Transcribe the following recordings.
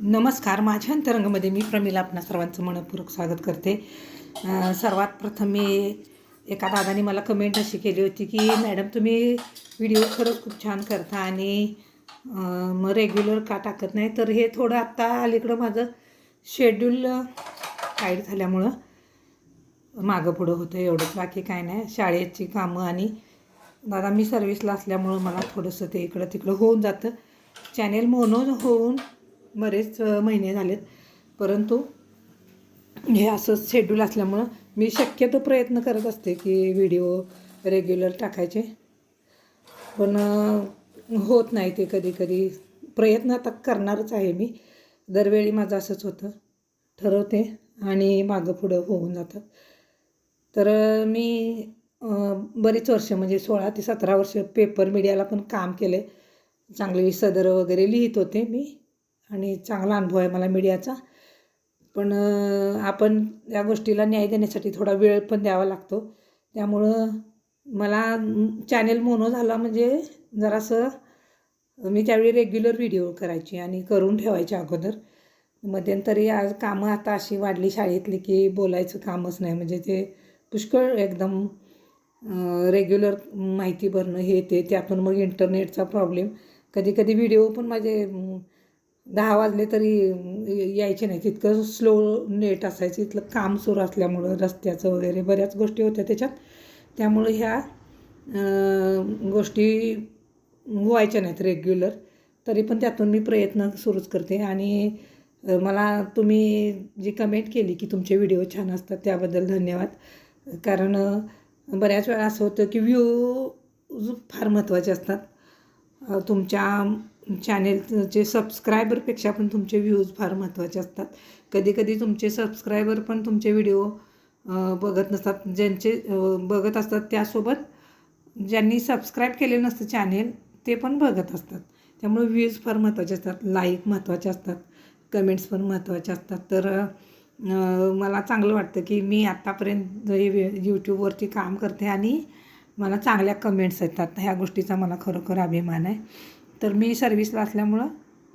नमस्कार. माझ्या अंतरंगामध्ये मी प्रमिला आपणा सर्वांचं मनपूर्वक स्वागत करते. सर्वात प्रथम मी एका दादाने मला कमेंट अशी केली होती की मॅडम तुम्ही व्हिडिओ खरंच खूप छान करता आणि मग रेग्युलर का टाकत नाही? तर हे थोडं आत्ता अलीकडं माझं शेड्यूल टाईट झाल्यामुळं मागं पुढं होतं एवढंच. बाकी काय नाही. शाळेची कामं आणि दादा मी सर्विसला असल्यामुळं मला थोडंसं ते इकडं तिकडं होऊन जातं. चॅनेल मोनो होऊन बरेच महिने झालेत. परंतु हे असंच शेड्यूल असल्यामुळं मी शक्यतो प्रयत्न करत असते की व्हिडिओ रेग्युलर टाकायचे. पण होत नाही ते कधी कधी प्रयत्न आता करणारच आहे मी. दरवेळी माझं असंच होतं. ठरवते आणि मागं पुढं होऊन जातं. तर मी बरीच वर्ष म्हणजे सोळा ते सतरा वर्ष पेपर मीडियाला पण काम केले चांगली सदर वगैरे लिहित होते मी. आणि चांगला अनुभव आहे मला मीडियाचा. पण आपण या गोष्टीला न्याय देण्यासाठी थोडा वेळ पण द्यावा लागतो. त्यामुळं मला चॅनेल मोनो झाला म्हणजे जरासं मी त्यावेळी रेग्युलर व्हिडिओ करायची आणि करून ठेवायची अगोदर. मध्यंतरी आज कामं आता अशी वाढली शाळेतली की बोलायचं कामच नाही. म्हणजे ते पुष्कळ एकदम रेग्युलर माहिती भरणं हे ते त्यातून मग इंटरनेटचा प्रॉब्लेम. कधी कधी व्हिडिओ पण माझे दहा वाजले तरी यायचे नाही तितकं स्लो नेट असायचं इथलं काम सुरू असल्यामुळं रस्त्याचं वगैरे बऱ्याच गोष्टी होत्या त्याच्यात. त्यामुळं ह्या गोष्टी व्हायच्या नाहीत रेग्युलर तरी पण त्यातून मी प्रयत्न सुरूच करते. आणि मला तुम्ही जी कमेंट केली की तुमचे व्हिडिओ छान असतात त्याबद्दल धन्यवाद. कारण बऱ्याच वेळा असं होतं की व्ह्यू फार महत्त्वाचे असतात. तुमच्या चॅनेलचे सबस्क्रायबरपेक्षा पण तुमचे व्ह्यूज फार महत्त्वाचे असतात. कधी कधी तुमचे सबस्क्रायबर पण तुमचे व्हिडिओ बघत नसतात. ज्यांचे बघत असतात त्यासोबत ज्यांनी सबस्क्राईब केले नसतं चॅनेल ते पण बघत असतात. त्यामुळे व्ह्यूज फार महत्त्वाचे असतात. लाईक महत्त्वाचे असतात. कमेंट्स पण महत्त्वाचे असतात. तर मला चांगलं वाटतं की मी आत्तापर्यंत हे यूट्यूबवरती काम करते आणि मला चांगल्या कमेंट्स येतात. ह्या गोष्टीचा मला खरोखर अभिमान आहे. तर मी सर्विसला असल्यामुळं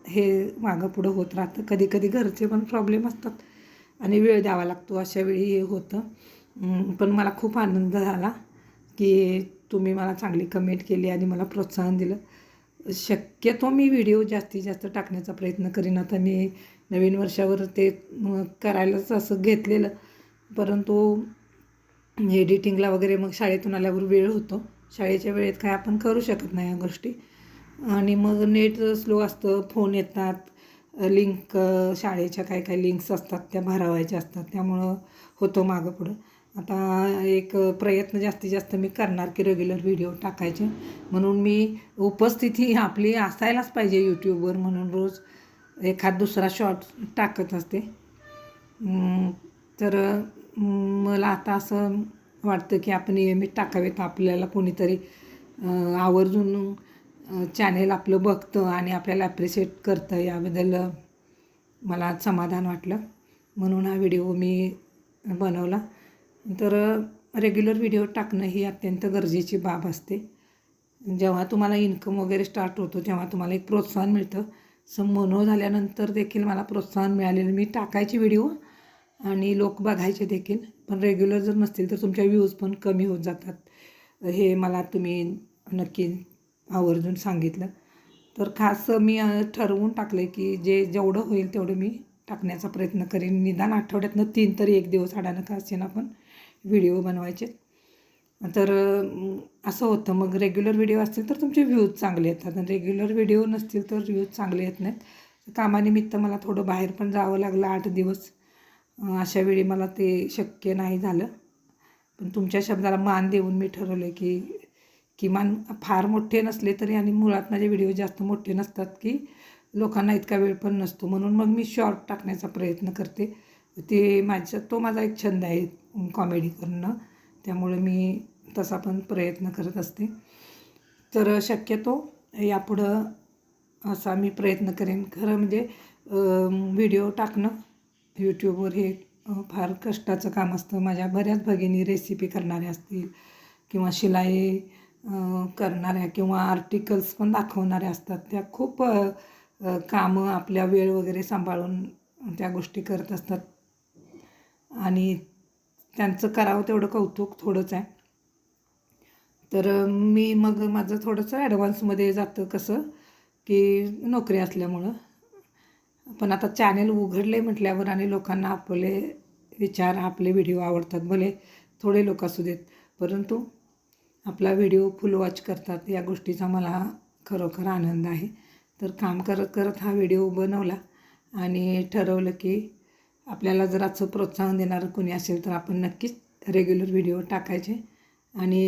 हे मागं पुढं होत राहतं. कधी कधी घरचे पण प्रॉब्लेम असतात आणि वेळ द्यावा लागतो. अशा वेळी हे होतं. पण मला खूप आनंद झाला की तुम्ही मला चांगली कमेंट केली आणि मला प्रोत्साहन दिलं. शक्यतो मी व्हिडिओ जास्तीत जास्त टाकण्याचा प्रयत्न करीन. आता मी नवीन वर्षावर ते करायलाच असं घेतलेलं. परंतु म्हणजे एडिटिंगला वगैरे मग शाळेतून आल्यावर वेळ होतो. शाळेच्या वेळेत काय आपण करू शकत नाही या गोष्टी. आणि मग नेट स्लो असतं फोन येतात लिंक शाळेच्या काय काय लिंक्स असतात त्या भरावायच्या असतात. त्यामुळं होतो मागं पुढं. आता एक प्रयत्न जास्तीत जास्त मी करणार की रेग्युलर व्हिडिओ टाकायचे. म्हणून मी उपस्थिती आपली असायलाच पाहिजे यूट्यूबवर म्हणून रोज एखाद दुसरा शॉर्ट टाकत असते. तर मला आता असं वाटतं की आपण नियमित टाकावेत. आपल्याला कोणीतरी आवर्जून चॅनेल आपलं बघतं आणि आपल्याला ॲप्रिशिएट करतं. याबद्दल मला समाधान वाटलं. म्हणून हा व्हिडिओ मी बनवला. तर रेग्युलर व्हिडिओ टाकणं ही अत्यंत गरजेची बाब असते. जेव्हा तुम्हाला इन्कम वगैरे स्टार्ट होतो तेव्हा तुम्हाला एक प्रोत्साहन मिळतं. सं मनो झाल्यानंतर देखील मला प्रोत्साहन मिळालेलं. मी टाकायचे व्हिडिओ आणि लोक बघायचे देखील. पण रेग्युलर जर नसतील तर तुमच्या व्ह्यूज पण कमी होत जातात. हे मला तुम्ही नक्की आवर्जून सांगितलं. तर खास मी ठरवून टाकले की जे जेवढं होईल तेवढं मी टाकण्याचा प्रयत्न करेन. निदान आठवड्यातनं तीन तरी एक दिवस आडानं का असेना पण व्हिडिओ बनवायचे. तर असं होतं. मग रेग्युलर व्हिडिओ असतील तर तुमचे व्ह्यूज चांगले येतात. आणि रेग्युलर व्हिडिओ नसतील तर व्ह्यूज चांगले येत नाहीत. कामानिमित्त मला थोडं बाहेर पण जावं लागलं आठ दिवस. अशावेळी अशा वेळी मला ते शक्य नाही झालं. पण तुमच्या शब्दाला मान देऊन मी ठरवलं की किमान फार मोठे नसले तरी आणि मुळात माझे व्हिडिओ जास्त मोठे नसतात की लोकांना इतका वेळ पण नसतो. म्हणून मग मी शॉर्ट टाकण्याचा प्रयत्न करते. ते माझ्या तो माझा एक छंद आहे कॉमेडी करणं. त्यामुळे मी तसा पण प्रयत्न करत असते. तर शक्यतो यापुढं असा मी प्रयत्न करेन. खरं म्हणजे व्हिडिओ टाकणं यूट्यूबवर हे फार कष्टाचं काम असतं. माझ्या बऱ्याच भगिनी रेसिपी करणाऱ्या असतील किंवा शिलाई करणाऱ्या किंवा आर्टिकल्स पण दाखवणाऱ्या असतात. त्या खूप कामं आपल्या वेळ वगैरे सांभाळून त्या गोष्टी करत असतात. आणि त्यांचं करावं तेवढं कौतुक थोडंच आहे. तर मी मग माझं थोडंसं ॲडव्हान्समध्ये जातं कसं की नोकरी असल्यामुळं. पण आता चॅनेल उघडले म्हटल्यावर आणि लोकांना आपले विचार आपले व्हिडिओ आवडतात. भले थोडे लोक असू देत परंतु आपला व्हिडिओ फुल वॉच करतात. या गोष्टीचा मला खरोखर आनंद आहे. तर काम करत करत हा व्हिडिओ बनवला आणि ठरवलं की आपल्याला जर असं प्रोत्साहन देणारं कोणी असेल तर आपण नक्कीच रेग्युलर व्हिडिओ टाकायचे आणि